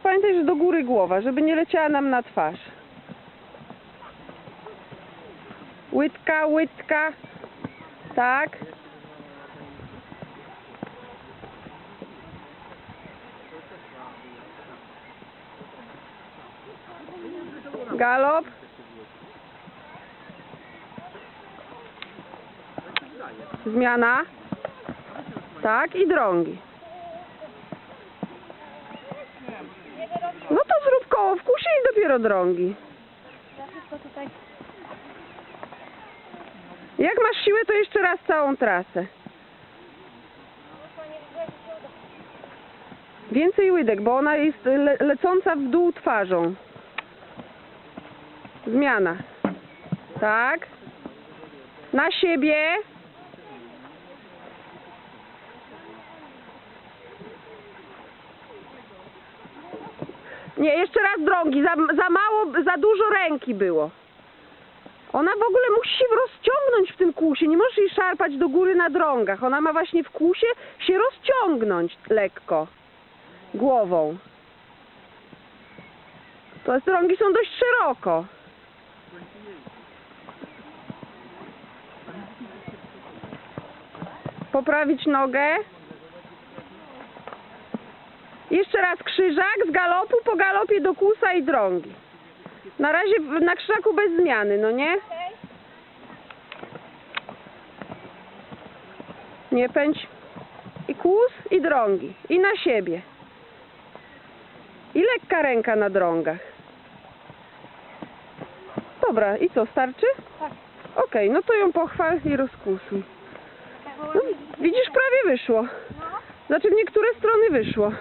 pamiętaj, że do góry głowa, żeby nie leciała nam na twarz. Łydka, łydka. Tak. Galop. Zmiana. Tak i drągi. No to zrób koło w kusie i dopiero drągi. Jak masz siłę, to jeszcze raz całą trasę. Więcej łydek, bo ona jest le lecąca w dół twarzą. Zmiana. Tak. Na siebie. Nie, jeszcze raz drągi. Za, za mało, za dużo ręki było. Ona w ogóle musi się rozciągnąć w tym kłusie. Nie możesz jej szarpać do góry na drągach. Ona ma właśnie w kłusie się rozciągnąć lekko głową. To drągi są dość szeroko. Poprawić nogę. Jeszcze raz krzyżak z galopu, po galopie do kłusa i drągi. Na razie na krzaku bez zmiany, no nie? Nie pędź. I kłus, i drągi. I na siebie. I lekka ręka na drągach. Dobra, i co, starczy? Tak. Okej, no to ją pochwal i rozkusuj. No, widzisz, prawie wyszło. No. Znaczy w niektóre strony wyszło.